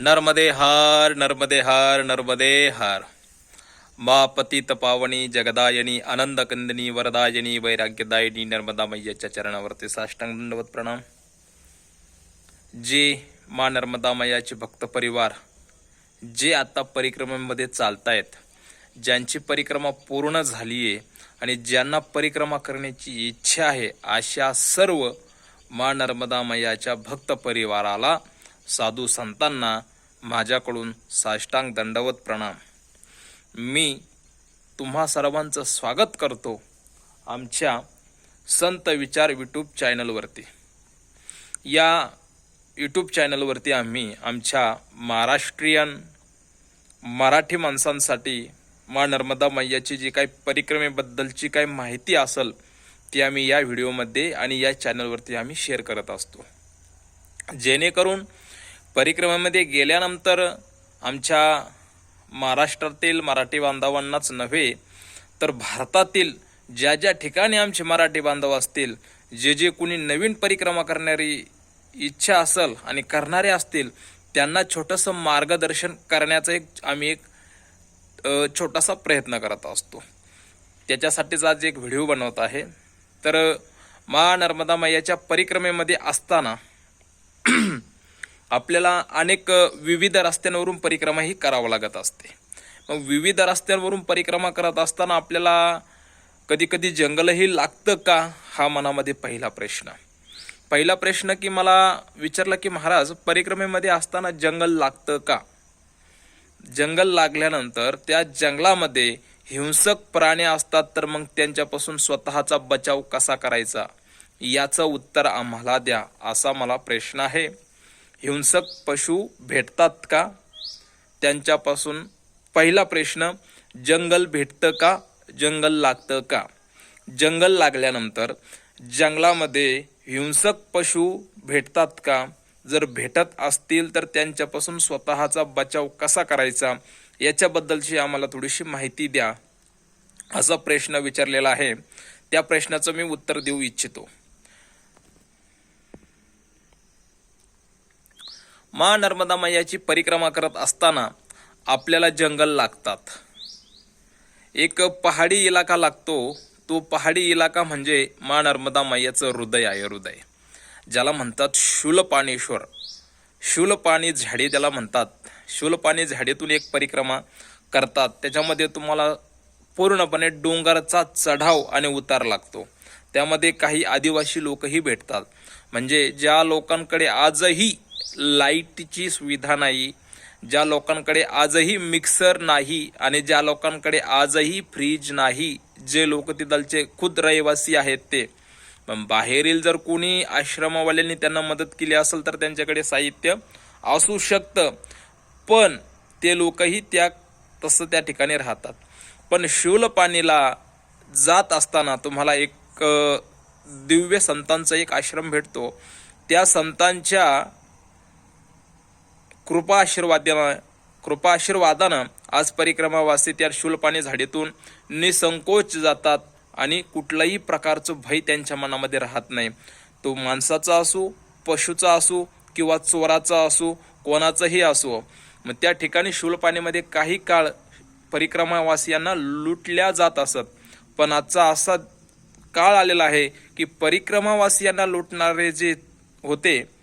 नर्मदे हार नर्मदे हार नर्मदे हार। मा पतित पावनी जगदायनी आनंदकंदनी वरदायनी वैराग्यदायिनी नर्मदा मैयाच्या चरणावरती साष्टांग दंडवत प्रणाम। जे मा नर्मदा मैयाचे भक्त परिवार जे आता परिक्रमेमध्ये चालतायत ज्यांची परिक्रमा पूर्ण झाली आहे आणि ज्यांना परिक्रमा करण्याची इच्छा आहे अशा सर्व मा नर्मदा मैयाच्या भक्त परिवाराला साधू संतांना माझ्याकडून साष्टांग दंडवत प्रणाम. मी तुम्हा सर्वांचं स्वागत करतो आमच्या संत विचार यूट्यूब चॅनलवरती. या यूट्यूब चॅनलवरती आम्ही आमच्या महाराष्ट्रीयन मराठी माणसांसाठी मा नर्मदा मैयाची जी काही परिक्रमेबद्दलची काही माहिती असेल ती आम्ही या व्हिडिओमध्ये आणि या चॅनलवरती आम्ही शेअर करत असतो. जेणेकरून परिक्रमेमध्ये गेल्यानंतर आमच्या महाराष्ट्रातील मराठी बांधवांनाच नव्हे तर भारतातील ज्या ज्या ठिकाणी आमचे मराठी बांधव असतील जे जे कुणी नवीन परिक्रमा करणारी इच्छा असेल आणि करणारे असतील त्यांना छोटंसं मार्गदर्शन करण्याचा एक आम्ही एक छोटासा प्रयत्न करत असतो. त्याच्यासाठीच आज एक व्हिडिओ बनवत आहे. तर मा नर्मदा मैयाच्या परिक्रमेमध्ये असताना आपल्याला अनेक विविध रस्त्यांवरून परिक्रमा ही करावं लागत असते. मग विविध रस्त्यांवरून परिक्रमा करत असताना आपल्याला कधी कधी जंगलही लागतं का? हा मनामध्ये पहिला प्रश्न. पहिला प्रश्न की मला विचारला की महाराज परिक्रमेमध्ये असताना जंगल लागतं का? जंगल लागल्यानंतर त्या जंगलामध्ये हिंसक प्राणी असतात तर मग त्यांच्यापासून स्वतःचा बचाव कसा करायचा? याचं उत्तर आम्हाला द्या असा मला प्रश्न आहे. हिंसक पशु भेटतात का? त्यांच्यापासून पहिला प्रश्न जंगल भेटतं का? जंगल लागतं का? जंगल लागल्यानंतर जंगलामध्ये हिंसक पशु भेटतात का? जर भेटत असतील तर त्यांच्यापासून स्वतःचा बचाव कसा करायचा? याच्याबद्दलची आम्हाला थोडीशी माहिती द्या. असा प्रश्न विचारलेला आहे. त्या प्रश्नाचं मी उत्तर देऊ इच्छितो. मा नर्मदा मैयाची परिक्रमा करत असताना आपल्याला जंगल लागतात. एक पहाडी इलाका लागतो. तो पहाडी इलाका म्हणजे मा नर्मदा मैयाचं हृदय आहे हृदय. ज्याला म्हणतात शूलपाणेश्वर. शूलपाणी झाडे त्याला म्हणतात. शूलपाणी झाडेतून एक परिक्रमा करतात. त्याच्यामध्ये तुम्हाला पूर्णपणे डोंगराचा चढाव आणि उतार लागतो. त्यामध्ये काही आदिवासी लोकही भेटतात. म्हणजे ज्या लोकांकडे आजही लाईटची सुविधा नाही ज्या लोकांकडे आजही मिक्सर नाही आणि ज्या लोकांकडे आजही फ्रीज नाही जे लोक तिथलचे खुद रहिवासी आहेत ते. पण बाहेरील जर कोणी आश्रमवाल्यांनी त्यांना मदत केली असेल तर त्यांच्याकडे साहित्य असू शकतं पण ते लोकही त्या तसं त्या ठिकाणी राहतात. पण शिवलपाणीला जात असताना तुम्हाला एक दिव्य संतांचा एक आश्रम भेटतो. त्या संतांच्या कृपा आशीर्वादानं कृपा आशीर्वादानं आज परिक्रमावासी त्या शूलपाणी झाडीतून निसंकोच जातात आणि कुठलाही प्रकारचं भय त्यांच्या मनामध्ये राहत नाही. तो माणसाचा असो पशुचा असो किंवा चोराचा असो कोणाचाही असो मग त्या ठिकाणी शूलपाणीमध्ये काही काळ परिक्रमावासियांना लुटल्या जात असत. पण आजचा असा काळ आलेला आहे की परिक्रमावासियांना लुटणारे जे होते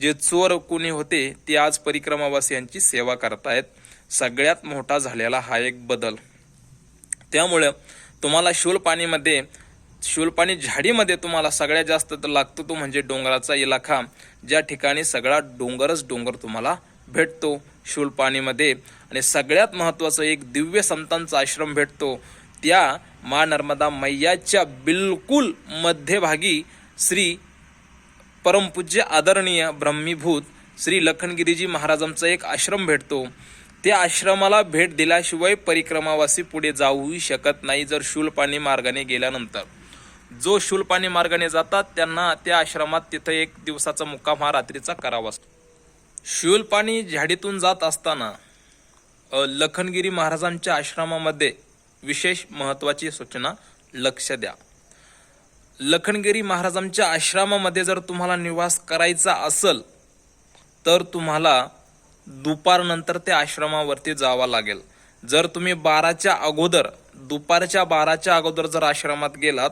जे चोर कुणी होते ते आज परिक्रमावासियांची सेवा करतायत. सगळ्यात मोठा झालेला हा एक बदल. त्यामुळं तुम्हाला शूलपाणीमध्ये शूलपाणी झाडीमध्ये तुम्हाला सगळ्यात जास्त तर लागतो तो म्हणजे डोंगराचा इलाका ज्या ठिकाणी सगळा डोंगरच डोंगर तुम्हाला भेटतो शूलपाणीमध्ये. आणि सगळ्यात महत्त्वाचं एक दिव्य संतांचा आश्रम भेटतो. त्या मा नर्मदा मैयाच्या बिलकुल मध्यभागी श्री परमपूज्य आदरणीय ब्रह्मीभूत श्री लखनगिरीजी महाराजांचा एक आश्रम भेटतो. त्या आश्रमाला भेट दिल्याशिवाय परिक्रमावासी पुढे जाऊही शकत नाही जर शूलपाणी मार्गाने गेल्यानंतर. जो शूलपाणी मार्गाने जातात त्यांना त्या आश्रमात तिथं एक दिवसाचा मुक्काम हा रात्रीचा करावा असतो. शूलपाणी झाडीतून जात असताना लखनगिरी महाराजांच्या आश्रमामध्ये विशेष महत्त्वाची सूचना लक्ष द्या. लखनगिरी महाराजांच्या आश्रमामध्ये जर तुम्हाला निवास करायचा असेल तर तुम्हाला दुपारनंतर त्या आश्रमावरती जावं लागेल. जर तुम्ही बाराच्या अगोदर दुपारच्या बाराच्या अगोदर जर आश्रमात गेलात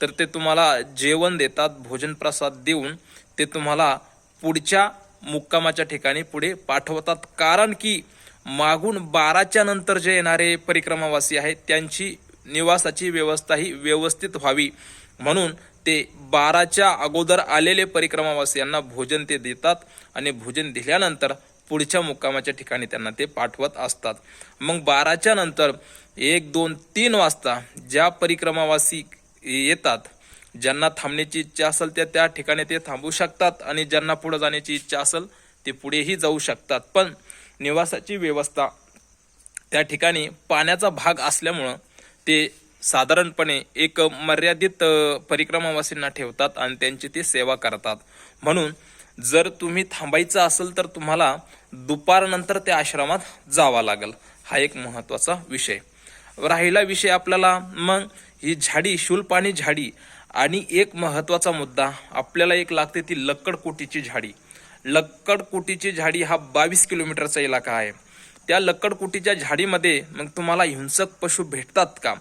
तर ते तुम्हाला जेवण देतात भोजन प्रसाद देऊन ते तुम्हाला पुढच्या मुक्कामाच्या ठिकाणी पुढे पाठवतात. कारण की मागून बाराच्या नंतर जे येणारे परिक्रमावासी आहेत त्यांची निवासाची व्यवस्था ही व्यवस्थित व्हावी. म्हणून ते बाराच्या अगोदर आलेले परिक्रमावासियांना भोजन ते देतात आणि भोजन दिल्यानंतर पुढच्या मुक्कामाच्या ठिकाणी त्यांना ते पाठवत असतात. मग बाराच्या नंतर एक दोन तीन वाजता ज्या परिक्रमावासी येतात ज्यांना थांबण्याची इच्छा असेल त्या त्या ठिकाणी ते थांबू शकतात आणि ज्यांना पुढे जाण्याची इच्छा असेल ते पुढेही जाऊ शकतात. पण निवासाची व्यवस्था त्या ठिकाणी पाण्याचा भाग असल्यामुळं ते साधारणपणे एक मर्यादित परिक्रमावासींना ठेवतात आणि त्यांची ते सेवा करतात. म्हणून जर तुम्ही थांबायचं असेल तर तुम्हाला दुपारनंतर त्या आश्रमात जावा लागेल. हा एक महत्त्वाचा विषय. राहिला विषय आपल्याला मग ही झाडी शूलपाणी झाडी आणि एक महत्त्वाचा मुद्दा आपल्याला एक लागते ती लक्कडकोटीची झाडी. लक्कडकोटीची झाडी हा बावीस किलोमीटरचा इलाका आहे. त्या लक्कडकोटीच्या झाडीमध्ये मग तुम्हाला हिंसक पशु भेटतात का?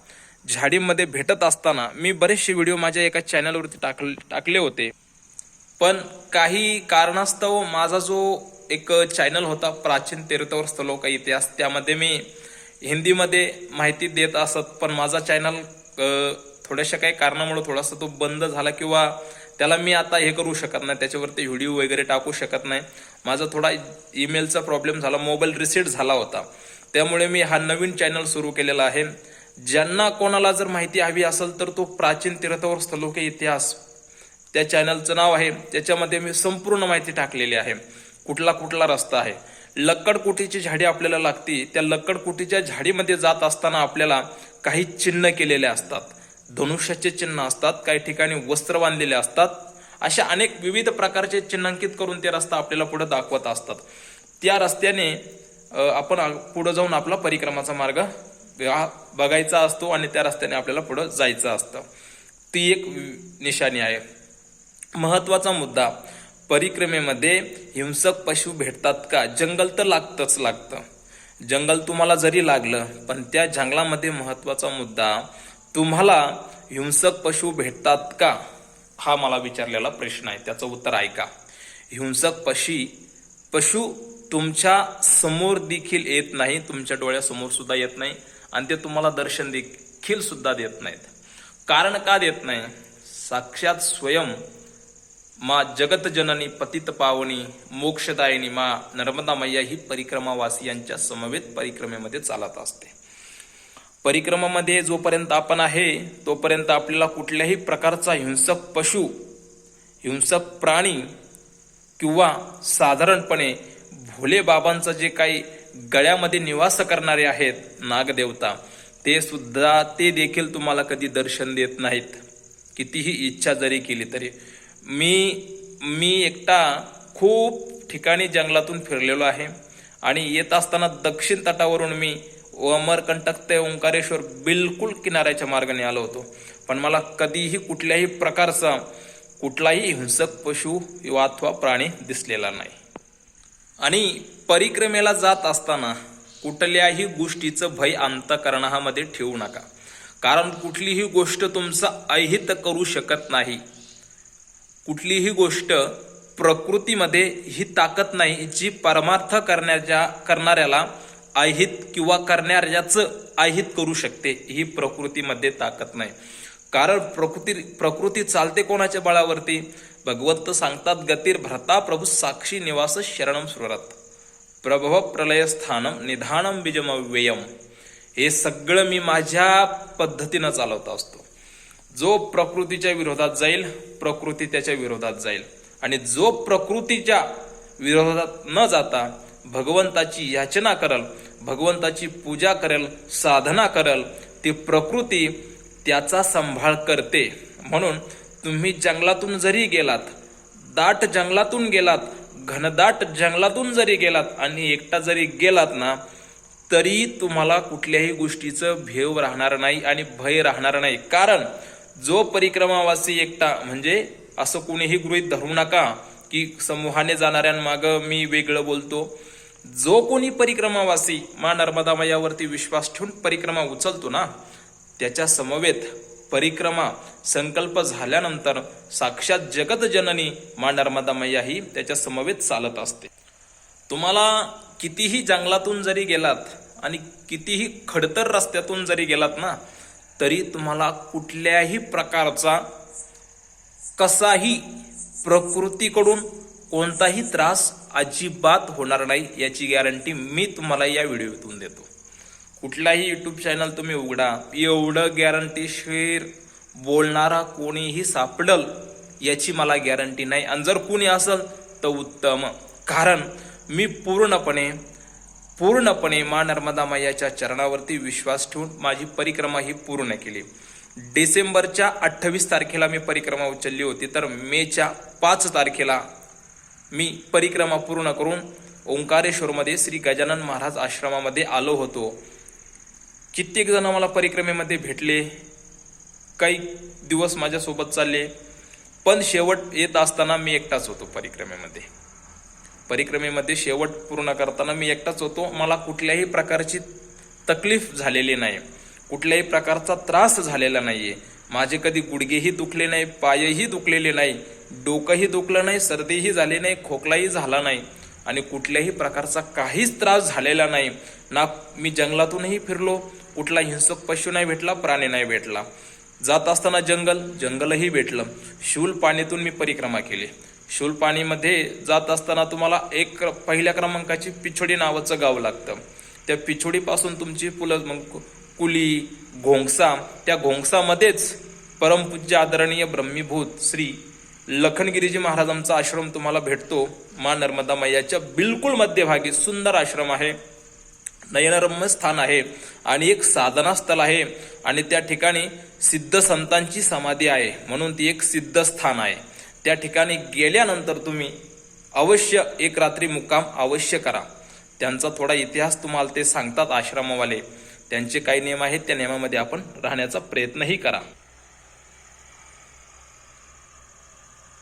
झाडीमध्ये भेटत असताना मी बरेचसे व्हिडिओ माझ्या एका चॅनलवरती टाकले टाकले होते. पण काही कारणास्तव माझा जो एक चॅनल होता प्राचीन तीर्थवर स्थलोका इतिहास त्यामध्ये मी हिंदीमध्ये माहिती देत असत पण माझा चॅनल थोड्याशा काही कारणामुळे थोडासा तो बंद झाला किंवा त्याला मी आता हे करू शकत नाही त्याच्यावरती व्हिडिओ वगैरे टाकू शकत नाही. माझा थोडा ईमेलचा प्रॉब्लेम झाला मोबाईल रिसेट झाला होता. त्यामुळे मी हा नवीन चॅनल सुरू केलेला आहे. ज्यांना कोणाला जर माहिती हवी असेल तर तो प्राचीन तीर्थवर स्थलोके इतिहास त्या चॅनलचं नाव आहे. त्याच्यामध्ये मी संपूर्ण माहिती टाकलेली आहे. कुठला कुठला रस्ता आहे? लक्कडकुटीची झाडी आपल्याला लागती. त्या लक्कडकुटीच्या झाडीमध्ये जात असताना आपल्याला काही चिन्ह केलेले असतात. धनुष्याचे चिन्ह असतात. काही ठिकाणी वस्त्र बांधलेले असतात. अशा अनेक विविध प्रकारचे चिन्हांकित करून ते रस्ता आपल्याला पुढे दाखवत असतात. त्या रस्त्याने आपण पुढे जाऊन आपला परिक्रमाचा मार्ग बघायचा असतो आणि त्या रस्त्याने आपल्याला पुढं जायचं असतं. ती एक वि- निशाणी आहे. महत्त्वाचा मुद्दा परिक्रमेमध्ये हिंसक पशु भेटतात का? जंगल तर लागतंच लागतं. जंगल तुम्हाला जरी लागलं पण त्या जंगलामध्ये महत्त्वाचा मुद्दा तुम्हाला हिंसक पशु भेटतात का? हा मला विचारलेला प्रश्न आहे. त्याचं उत्तर ऐका. हिंसक पशी पशु तुमच्यासमोर देखील येत नाही तुमच्या डोळ्यासमोर सुद्धा येत नाही. आणि ते तुम्हाला दर्शन देखील सुद्धा देत नाहीत. कारण का देत नाही? साक्षात स्वयं मा जगत जननी पतित पावनी मोक्षदायिनी मा नर्मदा मैया ही परिक्रमावासियांच्या समवेत परिक्रमेमध्ये चालत असते. परिक्रमामध्ये जोपर्यंत आपण आहे तोपर्यंत आपल्याला कुठल्याही प्रकारचा हिंसक पशु हिंसक प्राणी किंवा साधारणपणे भोले बाबांचं जे काही गळ्यामध्ये निवास करणारे आहेत नागदेवता. ते सुद्धा ते देखील तुम्हाला कधी दर्शन देत नाहीत. कितीही इच्छा जरी केली तरी. मी मी एकटा खूप ठिकाणी जंगलातून फिरलेलो आहे आणि येत असताना दक्षिण तटावरून मी अमरकंटक ते ओंकारेश्वर बिलकुल किनाऱ्याच्या मार्गाने आलो होतो. पण मला कधीही कुठल्याही प्रकारचा कुठलाही हिंसक पशु किंवा अथवा प्राणी दिसलेला नाही. आणि परिक्रमेला जात असताना कुठल्याही गोष्टीचं भय अंतकरणामध्ये ठेवू नका. कारण कुठलीही गोष्ट तुमचं अहित करू शकत नाही. कुठलीही गोष्ट प्रकृतीमध्ये ही ताकद नाही जी परमार्थ करण्याच्या करणाऱ्याला अहित किंवा करणाऱ्याचं अहित करू शकते ही प्रकृतीमध्ये ताकद नाही. कारण प्रकृती प्रकृती चालते कोणाच्या बळावरती? भगवंत सांगतात गतीर भ्रता प्रभू साक्षी निवास शरणम सुरत प्रभव प्रलय स्थानम निधानम बीजमव्ययम. हे सगळं मी माझ्या पद्धतीनं चालवत असतो. जो प्रकृतीच्या विरोधात जाईल प्रकृती त्याच्या विरोधात जाईल. आणि जो प्रकृतीच्या विरोधात न जाता भगवंताची याचना करल भगवंताची पूजा करेल साधना करल ती प्रकृती त्याचा सांभाळ करते. म्हणून तुम्ही जंगलातून जरी गेलात दाट जंगलातून गेलात घनदाट जंगलातून जरी गेलात आणि एकटा जरी गेलात ना तरी तुम्हाला कुठल्याही गोष्टीचं भेव राहणार नाही आणि भय राहणार नाही. कारण जो परिक्रमावासी एकटा म्हणजे असं कुणीही गृहीत धरू नका की समूहाने जाणाऱ्यांमाग मी वेगळं बोलतो. जो कोणी परिक्रमावासी मा नर्मदा मायावरती विश्वास ठेवून परिक्रमा उचलतो ना त्याच्या समवेत परिक्रमा संकल्प झाल्यानंतर साक्षात जगत जननी मा नर्मदा मैया ही त्याच्या समवेत चालत असते. तुम्हाला कितीही जंगलातून जरी गेलात आणि कितीही खडतर रस्त्यातून जरी गेलात ना तरी तुम्हाला कुठल्याही प्रकारचा कसाही प्रकृतीकडून कोणताही त्रास अजिबात होणार नाही याची गॅरंटी मी तुम्हाला या व्हिडिओतून देतो. कुठलाही यूट्यूब चॅनल तुम्ही उघडा. एवढं गॅरंटीशीर बोलणारा कोणीही सापडल याची मला गॅरंटी नाही. आणि जर कोणी असेल तर उत्तम. कारण मी पूर्णपणे पूर्णपणे मा नर्मदा मैयाच्या चरणावरती विश्वास ठेवून माझी परिक्रमा ही पूर्ण केली. डिसेंबरच्या अठ्ठावीस तारखेला मी परिक्रमा उचलली होती. तर मेच्या पाच तारखेला मी परिक्रमा पूर्ण करून ओंकारेश्वरमध्ये श्री गजानन महाराज आश्रमामध्ये आलो होतो. कित्येक जण मला परिक्रमेमध्ये भेटले. काही दिवस माझ्यासोबत चालले. पण शेवट येत असताना मी एकटाच होतो परिक्रमेमध्ये. परिक्रमेमध्ये शेवट पूर्ण करताना मी एकटाच होतो. मला कुठल्याही प्रकारची तकलीफ झालेली नाही. कुठल्याही प्रकारचा त्रास झालेला नाहीये. माझे कधी गुडघेही दुखले नाही पायही दुखलेले नाही डोकंही दुखलं नाही सर्दीही झाली नाही खोकलाही झाला नाही आणि कुठल्याही प्रकारचा काहीच त्रास झालेला नाही. ना मी जंगलातूनही फिरलो कुठला हिंसक पशु नाही भेटला प्राणी नाही भेटला. जात असताना जंगल जंगलही भेटलं. शूल पाणीतून मी परिक्रमा केली. शूल पाणीमध्ये जात असताना तुम्हाला एक क्र- पहिल्या क्रमांकाची पिछोडी नावाचं गाव लागतं. त्या पिछोडीपासून तुमची फुलं मग कुली घोंगसा त्या घोंगसामध्येच परमपूज्य आदरणीय ब्रह्मीभूत श्री लखनगिरीजी महाराजांचा आश्रम तुम्हाला भेटतो. मा नर्मदा मैयाच्या बिलकुल मध्यभागी सुंदर आश्रम आहे. नयनरम्य स्थान आहे आणि एक साधनास्थल आहे आणि त्या ठिकाणी सिद्ध संतांची समाधी आहे. म्हणून ती एक सिद्ध स्थान आहे. त्या ठिकाणी गेल्यानंतर तुम्ही अवश्य एक रात्री मुक्काम अवश्य करा. त्यांचा थोडा इतिहास तुम्हाला ते सांगतात आश्रमवाले. त्यांचे काही नियम आहेत त्या नियमामध्ये आपण राहण्याचा प्रयत्नही करा.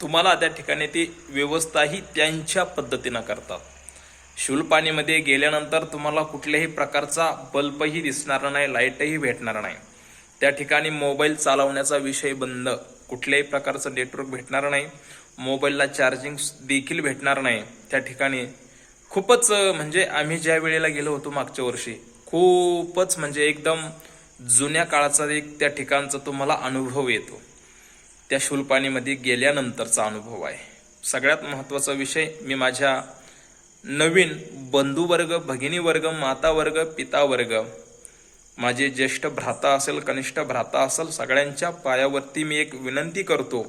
तुम्हाला त्या ठिकाणी ती व्यवस्थाही त्यांच्या पद्धतीनं करतात. शूलपाणीमध्ये गेल्यानंतर तुम्हाला कुठल्याही प्रकारचा बल्बही दिसणार नाही लाईटही भेटणार नाही. त्या ठिकाणी मोबाईल चालवण्याचा विषय बंद. कुठल्याही प्रकारचं नेटवर्क भेटणार नाही. मोबाईलला चार्जिंग देखील भेटणार नाही. त्या ठिकाणी खूपच म्हणजे आम्ही ज्या वेळेला गेलो होतो मागच्या वर्षी खूपच म्हणजे एकदम जुन्या काळाचा एक त्या ठिकाणचा तुम्हाला अनुभव येतो. त्या शूलपाणीमध्ये गेल्यानंतरचा अनुभव आहे. सगळ्यात महत्त्वाचा विषय मी माझ्या नवीन बंधुवर्ग भगिनी वर्ग पितावर्ग. माझे ज्येष्ठ भ्राता असेल कनिष्ठ भ्राता असेल सगळ्यांच्या पायावरती मी एक विनंती करतो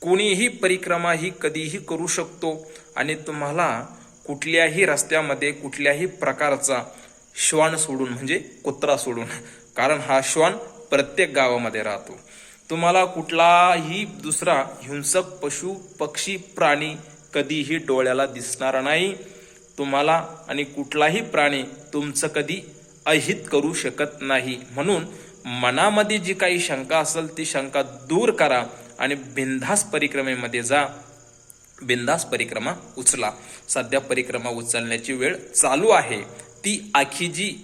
कोणीही परिक्रमा ही कधीही करू शकतो आणि तुम्हाला कुठल्याही रस्त्यामध्ये कुठल्याही प्रकारचा श्वान सोडून म्हणजे कुत्रा सोडून कारण हा श्वान प्रत्येक गावामध्ये राहतो. तुम्हाला कुठलाही दुसरा हिंसक पशु पक्षी प्राणी कधीही डोळ्याला दिसणार नाही. तुम्हाला आणि कुठलाही प्राणी तुमचं कधी अहित करू शकत नाही. म्हणून मनामध्ये जी काही शंका असेल ती शंका दूर करा आणि बिंदास परिक्रमेमध्ये जा. बिंदास परिक्रमा उचला. सध्या परिक्रमा उचलण्याची वेळ चालू आहे. ती आखीजी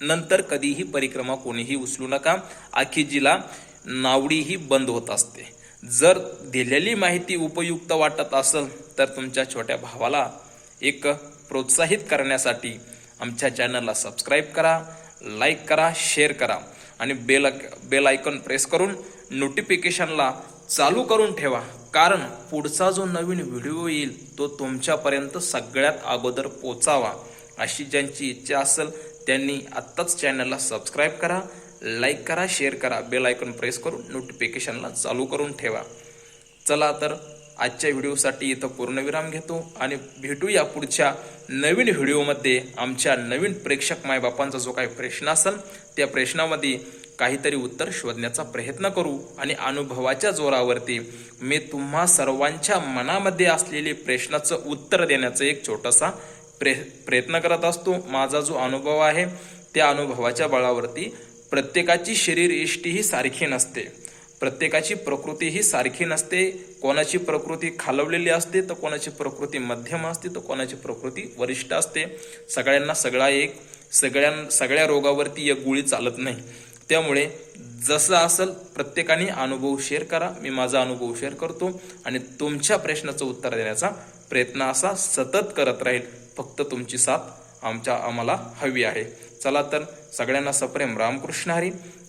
नंतर कधीही परिक्रमा कोणीही उचलू नका. आखीजीला नावडीही बंद होत असते. जर दिलेली माहिती उपयुक्त वाटत असेल तर तुमच्या छोट्या भावाला एक प्रोत्साहित करण्यासाठी आमच्या चॅनलला सबस्क्राईब करा लाईक करा शेअर करा आणि बेल बेल आयकॉन प्रेस करून नोटिफिकेशनला चालू करून ठेवा. कारण पुढचा जो नवीन व्हिडिओ येईल तो तुमच्यापर्यंत सगळ्यात अगोदर पोचावा. अशी ज्यांची इच्छा असेल त्यांनी आत्ताच चॅनलला सबस्क्राईब करा लाईक करा शेअर करा बेल आयकॉन प्रेस करून नोटिफिकेशनला चालू करून ठेवा. चला तर आजच्या व्हिडिओसाठी इथं पूर्णविराम घेतो आणि भेटूया पुढच्या नवीन व्हिडिओमध्ये. आमच्या नवीन प्रेक्षक मायबापांचा जो काही प्रश्न असेल त्या प्रश्नामध्ये काहीतरी उत्तर शोधण्याचा प्रयत्न करू आणि अनुभवाच्या जोरावरती मी तुम्हा सर्वांच्या मनामध्ये असलेले प्रश्नाचं उत्तर देण्याचं एक छोटासा प्रे प्रयत्न करत असतो. माझा जो अनुभव आहे त्या अनुभवाच्या बळावरती प्रत्येकाची शरीर इष्टी ही सारखी नसते. प्रत्येकाची प्रकृती ही सारखी नसते. कोणाची प्रकृती खालवलेली असते तर कोणाची प्रकृती मध्यम असते तर कोणाची प्रकृती वरिष्ठ असते. सगळ्यांना सगळा एक सगळ्यां सगळ्या रोगावरती एक गोळी चालत नाही. त्यामुळे जसं असेल प्रत्येकाने अनुभव शेअर करा. मी माझा अनुभव शेअर करतो आणि तुमच्या प्रश्नाचं उत्तर देण्याचा प्रयत्न असा सतत करत राहील. फक्त तुमची साथ आमच्या आम्हाला हवी आहे. चला तर सगळ्यांना सप्रेम. रामकृष्ण हरी.